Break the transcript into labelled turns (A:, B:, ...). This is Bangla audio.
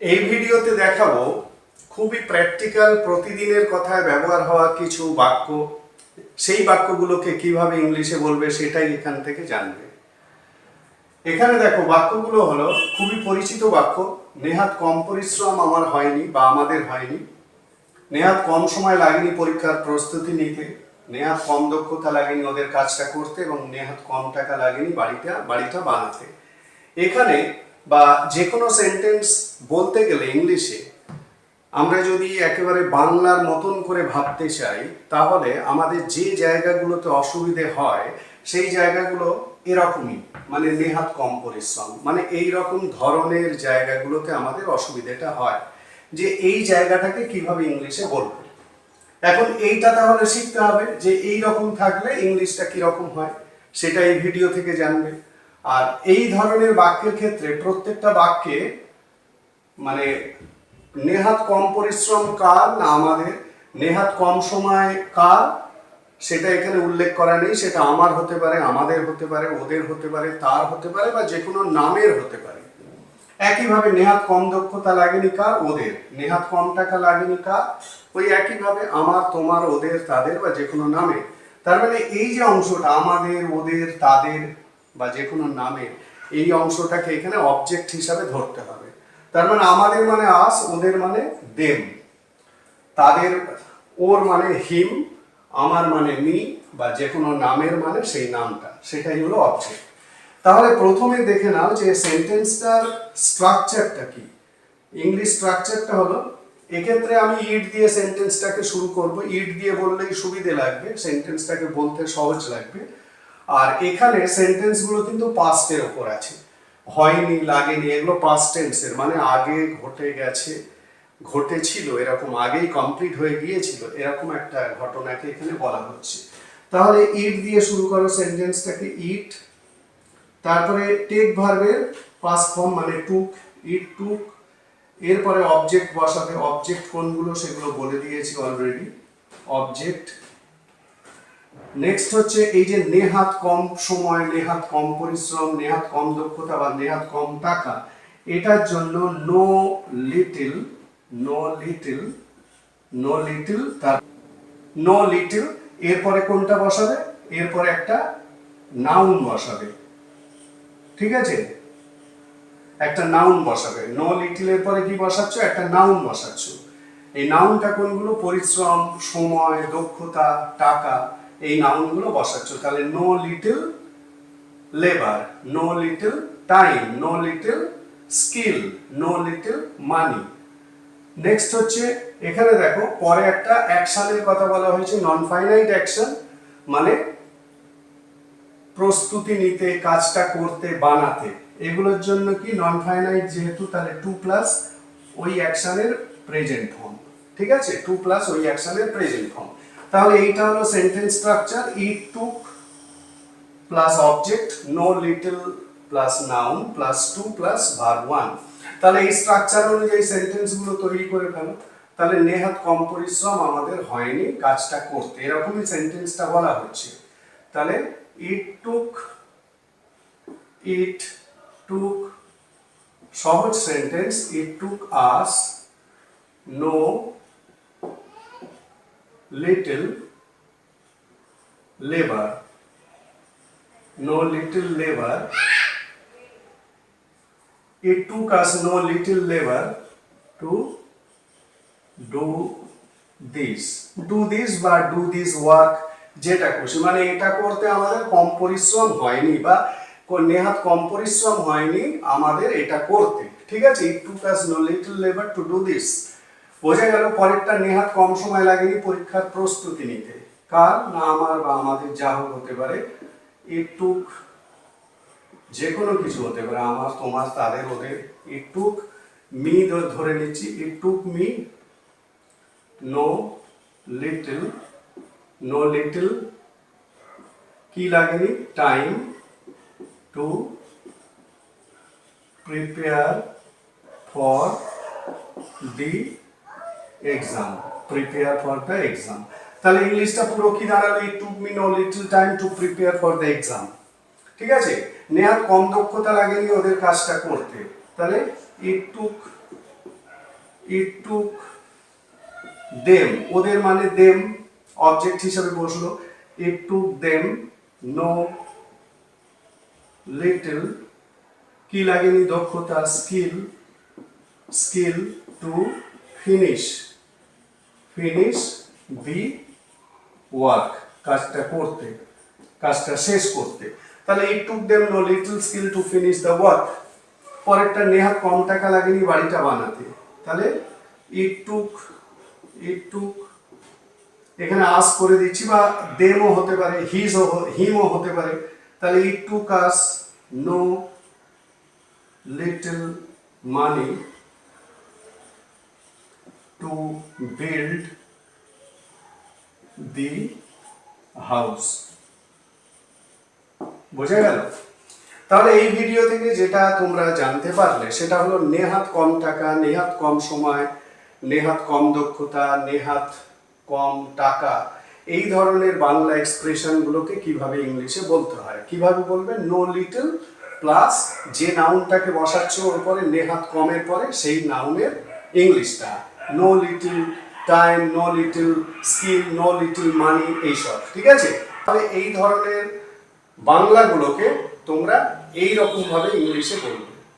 A: এই ভিডিওতে দেখাবো খুবই প্র্যাকটিক্যাল প্রতিদিনের কথায় ব্যবহার হওয়া কিছু বাক্য। সেই বাক্যগুলোকে কীভাবে ইংলিশে বলবে সেটাই এখান থেকে জানবে। এখানে দেখো, বাক্যগুলো হলো, খুবই পরিচিত বাক্য, নেহাত কম পরিশ্রম আমার হয়নি বা আমাদের হয়নি, নেহাত কম সময় লাগেনি পরীক্ষার প্রস্তুতি নিতে, নেহাত কম দক্ষতা লাগেনি ওদের কাজটা করতে এবং নেহাত কম টাকা লাগেনি বাড়িটা বাড়িটা বানাতে। এখানে বা যে কোনো সেন্টেন্স বলতে গেলে ইংলিশে আমরা যদি একেবারে বাংলার মতন করে ভাবতে চাই, তাহলে আমাদের যে জায়গাগুলোতে অসুবিধে হয়, সেই জায়গাগুলো এরকমই মানে নেহাত কম পরিশ্রম মানে এই রকম ধরনের জায়গাগুলোতে আমাদের অসুবিধাটা হয়, যে এই জায়গাটাকে কীভাবে ইংলিশে বলব। এখন এইটা তাহলে শিখতে হবে, যে এই রকম থাকলে ইংলিশটা কীরকম হয়, সেটা এই ভিডিও থেকে জানবে। আর এই ধরনের বাক্যের ক্ষেত্রে প্রত্যেকটা বাক্যে মানে নেহাত কম পরিশ্রম কার? না আমাদের। নেহাত কম সময় কার? সেটা এখানে উল্লেখ করা নেই। সেটা আমার হতে পারে, আমাদের হতে পারে, ওদের হতে পারে, তার হতে পারে বা যে কোনো নামের হতে পারে। একইভাবে নেহাত কম দক্ষতা লাগেনি কার? ওদের। নেহাত কম টাকা লাগেনি কার? ওই একইভাবে আমার, তোমার, ওদের, তাদের বা যে কোনো নামে। তার মানে এই যে অংশটা, আমাদের, ওদের, তাদের বা যে কোনো নামের এই অংশটাকে এখানে অবজেক্ট হিসাবে ধরতে হবে। তার মানে আমাদের মানে আস, ওদের মানে দেম। তাদের ওর মানে হিম, আমার মানে মি, বা যে কোনো নামের মানে সেই নামটা। সেটাই হলো অবজেক্ট তাহলে প্রথমে দেখে নাও যে সেন্টেন্সটার স্ট্রাকচারটা কি। ইংলিশ স্ট্রাকচারটা হলো, এক্ষেত্রে আমি ইট দিয়ে সেন্টেন্সটাকে শুরু করব। ইট দিয়ে বললেই সুবিধে লাগবে সেন্টেন্সটাকে বলতে সহজ লাগবে। আর এখানে সেন্টেন্সগুলো কিন্তু পাস্টের ওপর আছে। হয়নি, লাগেনি, এগুলো পাস্ট টেন্সের মানে আগে ঘটে গেছে, ঘটেছিল, এরকম আগেই কমপ্লিট হয়ে গিয়েছিল, এরকম একটা ঘটনাকে এখানে বলা হচ্ছে। তাহলে ইট দিয়ে শুরু করো সেন্টেন্সটাকে ইট তারপরে টেক ভার্বের পাস্ট ফর্ম মানে টুক ইট টুক এরপরে অবজেক্ট বসাতে অবজেক্ট কোনগুলো সেগুলো বলে দিয়েছি অলরেডি অবজেক্ট নেক্সট হচ্ছে এই যে নেহাত কম সময়, নেহাত কম পরিশ্রম, নেহাত কম দক্ষতা বা নেহাত কম টাকা, এটার জন্য no little no little no little তার নো লিটিল এরপরে কোনটা বসাবে? এরপরে একটা নাউন বসাবে। ঠিক আছে? একটা নাউন বসাবে। নো লিটিলের পরে কি বসাচ্ছ? একটা নাউন বসাচ্ছ। এই নাউনটা কোনগুলো? পরিশ্রম, সময়, দক্ষতা, টাকা। এই নাউনগুলো বসাচ্ছ তাহলে no little labour no little time no little skill no little money next হচ্ছে, এখানে দেখো, পরে একটা অ্যাকশনের কথা বলা হয়েছে নন ফাইনাইট অ্যাকশন মানে প্রস্তুতি নিতে, কাজটা করতে, বানাতে। এগুলোর জন্য কি নন ফাইনাইট যেহেতু, তাহলে টু প্লাস ওই অ্যাকশনের প্রেজেন্ট ফর্ম ঠিক আছে? টু প্লাস ওই অ্যাকশনের প্রেজেন্ট ফর্ম তাহলে এইটা হলো sentence structure it took plus object no little plus noun plus to plus verb one তাহলে এই স্ট্রাকচার অনুযায়ী সেন্টেন্সগুলো তৈরি করে ফেলো। তাহলে নেহাত কম পরিশ্রম আমাদের হয়নি কাজটা করতে। এরকমই সেন্টেন্সটা বলা হচ্ছে। তাহলে ইট টুক ইট টুক সহজ sentence it took us no little labour no little labor. It took us no little labor to do this. Do this বা do this work যেটা খুশি। মানে এটা করতে আমাদের কম পরিশ্রম হয়নি বা নেহাত কম পরিশ্রম হয়নি আমাদের এটা করতে। ঠিক আছে? It took us no little labour to do this বোঝা গেল পরেরটা নেহাত কম সময় লাগেনি পরীক্ষার প্রস্তুতি নিতে। কার না আমার বা আমাদের যা হোক হতে পারে একটু যে কোনো কিছু হতে পারে। আমার, তোমার, তাদের, ওদের একটু মি ধরে নিচ্ছি একটু me no little no little কি লাগেনি? Time to prepare for the exam prepare for the exam তাহলে ইংলিশটা পুরো কি দাঁড়াল it took me no little time to prepare for the exam ঠিক আছে? নেহাত কম দক্ষতা লাগেনি ওদের কাজটা করতে। তাহলে it took it took them ওদের মানে দেম অবজেক্ট হিসেবে বসল। It took them no little কি লাগেনি দক্ষতা? Skill skill to finish finish the work কাজটা করতে, কাজটা শেষ করতে। তাহলে it took them no little skill to finish the work পরেরটা নেহা কম টাকা লাগেনি বাড়িটা বানাতে। তাহলে ইট টুক ইট টুক এখানে আস করে দিচ্ছি বা দেমও হতে পারে হিজ হিমও হতে পারে। তাহলে it took us no little money to build the house বোঝা গেল? তাহলে এই ভিডিও থেকে যেটা তোমরা জানতে পারলে, সেটা হলো নেহাত কম টাকা, নেহাত কম সময়, নেহাত কম দক্ষতা, নেহাত কম টাকা। এই ধরনের বাংলা এক্সপ্রেশনগুলোকে কীভাবে ইংলিশে বলতে হয়? কীভাবে বলবে? নো লিটল প্লাস যে নাউনটাকে বসাচ্ছ ওর পরে, নেহাত কমের পরে, সেই নাউনের ইংলিশটা। No little time no little skill no little money এইসব, ঠিক আছে? তাহলে এই ধরনের বাংলাগুলোকে তোমরা এই রকম ভাবে ইংলিশে বলবে।